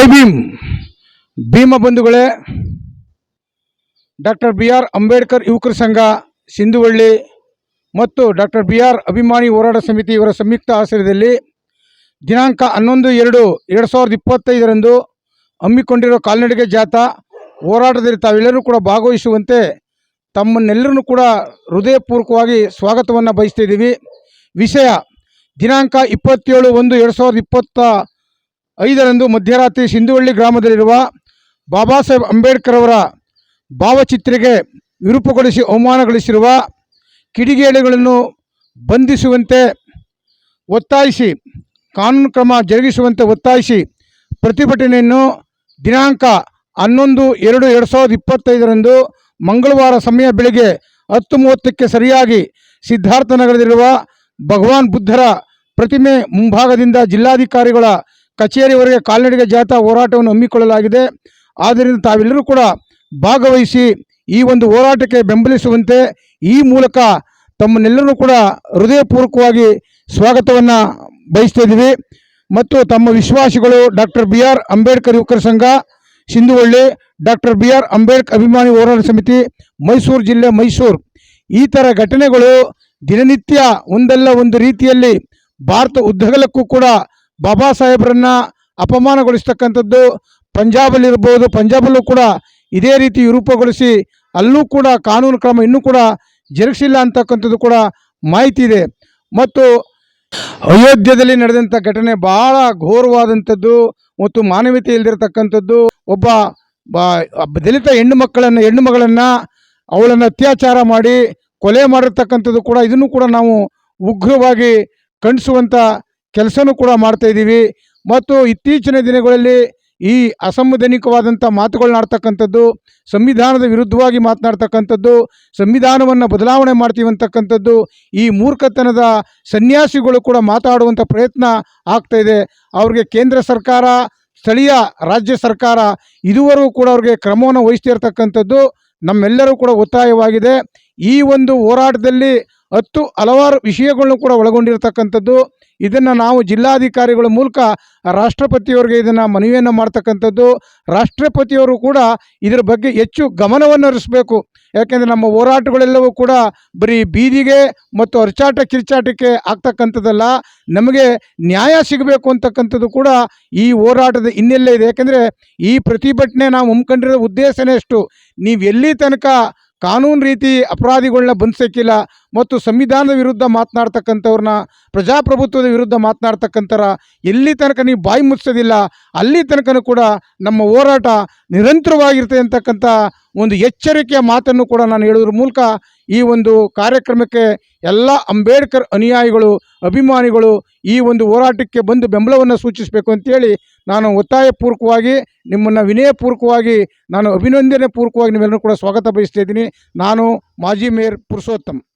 ಜೈ ಭೀಮ್. ಭೀಮ ಬಂಧುಗಳೇ, doctor B R Ambedkar ಯುವಕರ ಸಂಘ, ಸಿಂಧುವಳ್ಳಿ ಮತ್ತು ಡಾಕ್ಟರ್ ಬಿ ಆರ್ ಅಭಿಮಾನಿ ಹೋರಾಟ ಸಮಿತಿ ಇವರ ಸಂಯುಕ್ತ ಆಶ್ರಯದಲ್ಲಿ ದಿನಾಂಕ ಹನ್ನೊಂದು ಎರಡು ಎರಡು ಸಾವಿರದ ಇಪ್ಪತ್ತೈದರಂದು ಹಮ್ಮಿಕೊಂಡಿರೋ ಕಾಲ್ನಡಿಗೆ ಜಾಥಾ ಹೋರಾಟದಲ್ಲಿ ತಾವೆಲ್ಲರೂ ಕೂಡ ಭಾಗವಹಿಸುವಂತೆ ತಮ್ಮನ್ನೆಲ್ಲರನ್ನು ಕೂಡ ಹೃದಯಪೂರ್ವಕವಾಗಿ ಸ್ವಾಗತವನ್ನು ಬಯಸ್ತಾ ಇದ್ದೀವಿ. ವಿಷಯ, ದಿನಾಂಕ ಇಪ್ಪತ್ತೇಳು ಒಂದು ಎರಡು ಸಾವಿರದ ಇಪ್ಪತ್ತ ಐದರಂದು ಮಧ್ಯರಾತ್ರಿ ಸಿಂಧುವಳ್ಳಿ ಗ್ರಾಮದಲ್ಲಿರುವ ಬಾಬಾ ಸಾಹೇಬ್ ಅಂಬೇಡ್ಕರ್ ಅವರ ಭಾವಚಿತ್ರಕ್ಕೆ ವಿರೂಪಗೊಳಿಸಿ ಅವಮಾನಗೊಳಿಸಿರುವ ಕಿಡಿಗೇಡಿಗಳನ್ನು ಬಂಧಿಸುವಂತೆ ಒತ್ತಾಯಿಸಿ, ಕಾನೂನು ಕ್ರಮ ಜರುಗಿಸುವಂತೆ ಒತ್ತಾಯಿಸಿ ಪ್ರತಿಭಟನೆಯನ್ನು ದಿನಾಂಕ ಹನ್ನೊಂದು ಎರಡು ಎರಡು ಸಾವಿರದ ಇಪ್ಪತ್ತೈದರಂದು ಮಂಗಳವಾರ ಸಮಯ ಬೆಳಗ್ಗೆ ಹತ್ತು ಮೂವತ್ತಕ್ಕೆ ಸರಿಯಾಗಿ ಸಿದ್ಧಾರ್ಥನಗರದಲ್ಲಿರುವ ಭಗವಾನ್ ಬುದ್ಧರ ಪ್ರತಿಮೆ ಮುಂಭಾಗದಿಂದ ಜಿಲ್ಲಾಧಿಕಾರಿಗಳ ಕಚೇರಿವರೆಗೆ ಕಾಲ್ನಡಿಗೆ ಜಾಥಾ ಹೋರಾಟವನ್ನು ಹಮ್ಮಿಕೊಳ್ಳಲಾಗಿದೆ. ಆದ್ದರಿಂದ ತಾವೆಲ್ಲರೂ ಕೂಡ ಭಾಗವಹಿಸಿ ಈ ಒಂದು ಹೋರಾಟಕ್ಕೆ ಬೆಂಬಲಿಸುವಂತೆ ಈ ಮೂಲಕ ತಮ್ಮನ್ನೆಲ್ಲರೂ ಕೂಡ ಹೃದಯಪೂರ್ವಕವಾಗಿ ಸ್ವಾಗತವನ್ನು ಬಯಸ್ತಾ ಇದ್ದೀವಿ. ಮತ್ತು ತಮ್ಮ ವಿಶ್ವಾಸಿಗಳು ಡಾಕ್ಟರ್ ಬಿ ಆರ್ ಅಂಬೇಡ್ಕರ್ ಯುವಕರ ಸಂಘ, Sindhuvalli doctor B R Ambedkar ಅಭಿಮಾನಿ ಹೋರಾಟ ಸಮಿತಿ, ಮೈಸೂರು ಜಿಲ್ಲೆ ಮೈಸೂರು. ಈ ಥರ ಘಟನೆಗಳು ದಿನನಿತ್ಯ ಒಂದಲ್ಲ ಒಂದು ರೀತಿಯಲ್ಲಿ ಭಾರತ ಉದ್ದಗಲಕ್ಕೂ ಕೂಡ ಬಾಬಾ ಸಾಹೇಬರನ್ನ ಅಪಮಾನಗೊಳಿಸ್ತಕ್ಕಂಥದ್ದು ಪಂಜಾಬಲ್ಲಿರ್ಬೋದು. ಪಂಜಾಬಲ್ಲೂ ಕೂಡ ಇದೇ ರೀತಿ ವಿರೂಪಗೊಳಿಸಿ ಅಲ್ಲೂ ಕೂಡ ಕಾನೂನು ಕ್ರಮ ಇನ್ನೂ ಕೂಡ ಜರುಗಿಸಿಲ್ಲ ಅಂತಕ್ಕಂಥದ್ದು ಕೂಡ ಮಾಹಿತಿ ಇದೆ. ಮತ್ತು ಅಯೋಧ್ಯದಲ್ಲಿ ನಡೆದಂಥ ಘಟನೆ ಬಹಳ ಘೋರವಾದಂಥದ್ದು ಮತ್ತು ಮಾನವೀಯತೆ ಬ- ಒಬ್ಬ ದಲಿತ ಹೆಣ್ಣು ಮಕ್ಕಳನ್ನು, ಹೆಣ್ಣು ಮಗಳನ್ನು ಅವಳನ್ನು ಅತ್ಯಾಚಾರ ಮಾಡಿ ಕೊಲೆ ಮಾಡಿರ್ತಕ್ಕಂಥದ್ದು ಕೂಡ ಇದನ್ನು ಕೂಡ ನಾವು ಉಗ್ರವಾಗಿ ಖಂಡಿಸುವಂಥ ಕೆಲಸನೂ ಕೂಡ ಮಾಡ್ತಾ ಇದ್ದೀವಿ. ಮತ್ತು ಇತ್ತೀಚಿನ ದಿನಗಳಲ್ಲಿ ಈ ಅಸಂವಿಧಾನಿಕವಾದಂಥ ಮಾತುಗಳನ್ನಾಡ್ತಕ್ಕಂಥದ್ದು ಸಂವಿಧಾನದ ವಿರುದ್ಧವಾಗಿ ಮಾತನಾಡ್ತಕ್ಕಂಥದ್ದು, ಸಂವಿಧಾನವನ್ನು ಬದಲಾವಣೆ ಮಾಡ್ತೀವಿ ಅಂತಕ್ಕಂಥದ್ದು, ಈ ಮೂರ್ಖತನದ ಸನ್ಯಾಸಿಗಳು ಕೂಡ ಮಾತಾಡುವಂಥ ಪ್ರಯತ್ನ ಆಗ್ತಾ ಇದೆ. ಅವ್ರಿಗೆ ಕೇಂದ್ರ ಸರ್ಕಾರ, ಸ್ಥಳೀಯ ರಾಜ್ಯ ಸರ್ಕಾರ ಇದುವರೆಗೂ ಕೂಡ ಅವ್ರಿಗೆ ಕ್ರಮವನ್ನು ವಹಿಸ್ತಿರ್ತಕ್ಕಂಥದ್ದು ನಮ್ಮೆಲ್ಲರೂ ಕೂಡ ಒತ್ತಾಯವಾಗಿದೆ. ಈ ಒಂದು ಹೋರಾಟದಲ್ಲಿ ಹತ್ತು ಹಲವಾರು ವಿಷಯಗಳನ್ನು ಕೂಡ ಒಳಗೊಂಡಿರ್ತಕ್ಕಂಥದ್ದು. ಇದನ್ನು ನಾವು ಜಿಲ್ಲಾಧಿಕಾರಿಗಳ ಮೂಲಕ ರಾಷ್ಟ್ರಪತಿಯವ್ರಿಗೆ ಇದನ್ನು ಮನವಿಯನ್ನು ಮಾಡ್ತಕ್ಕಂಥದ್ದು. ರಾಷ್ಟ್ರಪತಿಯವರು ಕೂಡ ಇದರ ಬಗ್ಗೆ ಹೆಚ್ಚು ಗಮನವನ್ನು ಹರಿಸಬೇಕು ಯಾಕೆಂದರೆ ನಮ್ಮ ಹೋರಾಟಗಳೆಲ್ಲವೂ ಕೂಡ ಬರೀ ಬೀದಿಗೆ ಮತ್ತು ಅರ್ಚಾಟ ಕಿರ್ಚಾಟಕ್ಕೆ ಆಗ್ತಕ್ಕಂಥದ್ದಲ್ಲ. ನಮಗೆ ನ್ಯಾಯ ಸಿಗಬೇಕು ಅಂತಕ್ಕಂಥದ್ದು ಕೂಡ ಈ ಹೋರಾಟದ ಹಿನ್ನೆಲೆ ಇದೆ. ಯಾಕೆಂದರೆ ಈ ಪ್ರತಿಭಟನೆ ನಾವು ಹಮ್ಮಿಕೊಂಡಿರೋ ಉದ್ದೇಶನೇ ಅಷ್ಟು. ನೀವು ಎಲ್ಲಿ ತನಕ ಕಾನೂನು ರೀತಿ ಅಪರಾಧಿಗಳನ್ನ ಬಂಧಿಸೋಕ್ಕಿಲ್ಲ ಮತ್ತು ಸಂವಿಧಾನದ ವಿರುದ್ಧ ಮಾತನಾಡ್ತಕ್ಕಂಥವ್ರನ್ನ, ಪ್ರಜಾಪ್ರಭುತ್ವದ ವಿರುದ್ಧ ಮಾತನಾಡ್ತಕ್ಕಂಥರ ಎಲ್ಲಿ ತನಕ ನೀವು ಬಾಯಿ ಮುಚ್ಚೋದಿಲ್ಲ ಅಲ್ಲಿ ತನಕನೂ ಕೂಡ ನಮ್ಮ ಹೋರಾಟ ನಿರಂತರವಾಗಿರ್ತದೆ ಅಂತಕ್ಕಂಥ ಒಂದು ಎಚ್ಚರಿಕೆಯ ಮಾತನ್ನು ಕೂಡ ನಾನು ಹೇಳೋದ್ರ ಮೂಲಕ ಈ ಒಂದು ಕಾರ್ಯಕ್ರಮಕ್ಕೆ ಎಲ್ಲ ಅಂಬೇಡ್ಕರ್ ಅನುಯಾಯಿಗಳು, ಅಭಿಮಾನಿಗಳು ಈ ಒಂದು ಹೋರಾಟಕ್ಕೆ ಬಂದು ಬೆಂಬಲವನ್ನು ಸೂಚಿಸಬೇಕು ಅಂತೇಳಿ ನಾನು ಒತ್ತಾಯಪೂರ್ವಕವಾಗಿ ನಿಮ್ಮನ್ನು ವಿನಯಪೂರ್ವಕವಾಗಿ, ನಾನು ಅಭಿನಂದನೆ ಪೂರ್ವಕವಾಗಿ ನಿಮ್ಮೆಲ್ಲರೂ ಕೂಡ ಸ್ವಾಗತ ಬಯಸ್ತಾ ಇದ್ದೀನಿ. ನಾನು ಮಾಜಿ ಮೇಯರ್ ಪುರುಷೋತ್ತಮ್.